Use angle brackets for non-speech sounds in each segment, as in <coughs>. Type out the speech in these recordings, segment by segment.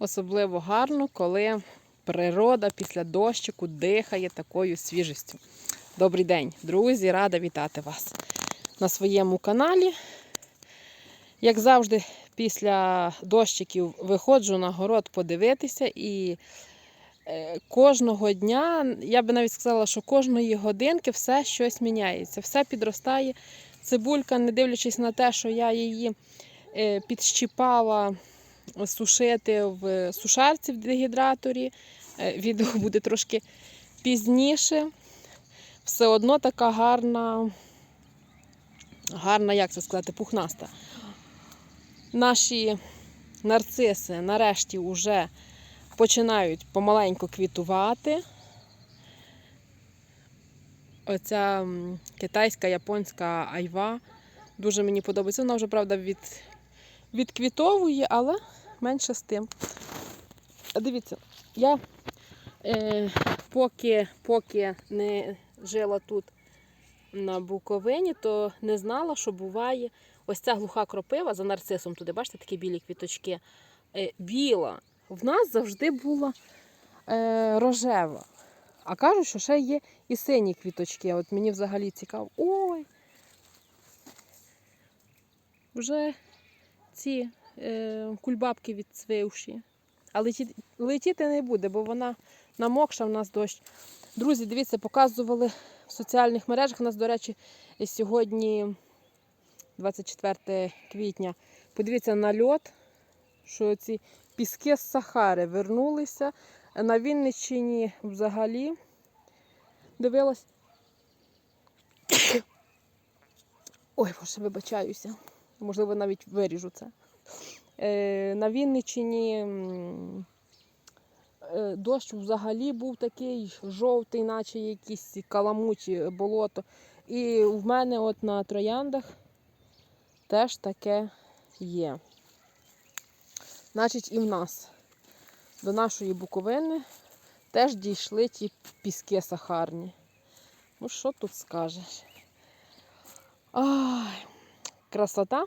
Особливо гарно, коли природа після дощику дихає такою свіжістю. Добрий день, друзі! Рада вітати вас на своєму каналі. Як завжди, після дощиків виходжу на город подивитися і е, кожного дня, я би навіть сказала, що кожної годинки все щось міняється, все підростає. Цибулька, не дивлячись на те, що я її е, підщіпала сушити в сушарці в дегідраторі. Е, Відео <laughs> буде трошки пізніше. Все одно така гарна, гарна, як це сказати, пухнаста. Наші нарциси нарешті вже починають помаленьку квітувати. Оця китайська, японська айва дуже мені подобається. Вона вже, правда, від, відквітовує, але менше з тим. Дивіться, я е, поки, поки не жила тут на Буковині, то не знала, що буває ось ця глуха кропива за нарцисом. Туди, бачите, такі білі квіточки. Е, біла. В нас завжди була е, рожева. А кажуть, що ще є і сині квіточки. От мені взагалі цікаво. Ой! Вже ці кульбабки відцвивші. А летіти, летіти не буде, бо вона намокша, в нас дощ. Друзі, дивіться, показували в соціальних мережах. У нас, до речі, сьогодні 24 квітня. Подивіться на льот, що ці піски з Сахари вернулися. На Вінниччині взагалі дивилась. <coughs> Ой, боже, вибачаюся. Можливо, навіть виріжу це. Е, на Вінниччині е, дощ взагалі був такий жовтий, наче якісь каламуті болото. І в мене от на трояндах теж таке є. Значить, і в нас до нашої Буковини теж дійшли ті піски сахарні. Ну, що тут скажеш? Ай, красота.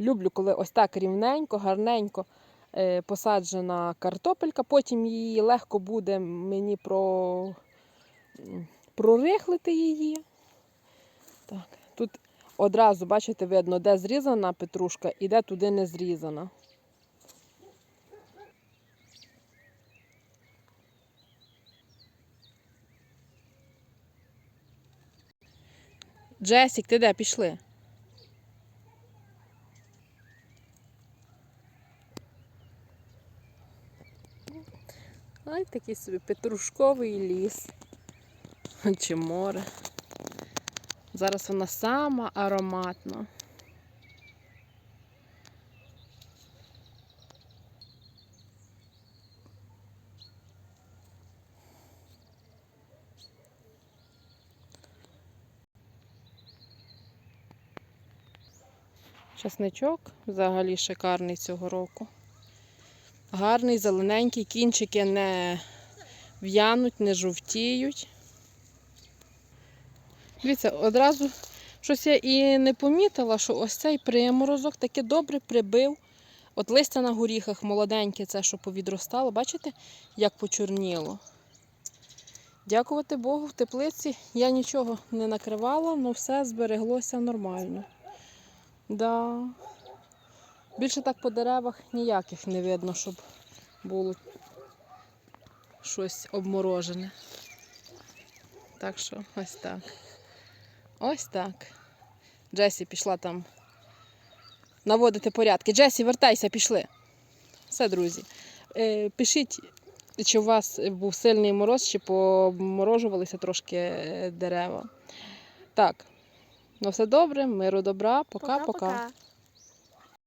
Люблю, коли ось так рівненько, гарненько е, посаджена картопелька. Потім її легко буде мені про... прорихлити її. Так, тут одразу, бачите, видно, де зрізана петрушка і де туди не зрізана. Джесік, ти де пішли? Ай, такий собі петрушковий ліс. Чи море. Зараз вона сама ароматна. Часничок взагалі шикарний цього року. Гарний, зелененький, кінчики не в'януть, не жовтіють. Дивіться, одразу щось я і не помітила, що ось цей приморозок таки добре прибив. От листя на горіхах молоденьке, це що повідростало, бачите, як почорніло. Дякувати Богу, в теплиці я нічого не накривала, але все збереглося нормально. Да. Більше так по деревах ніяких не видно, щоб було щось обморожене. Так що ось так. Ось так. Джесі пішла там наводити порядки. Джесі, вертайся, пішли. Все, друзі. Е, пишіть, чи у вас був сильний мороз, чи поморожувалися трошки е, дерева. Так. Ну все добре, миру добра, пока-пока. Пока-пока.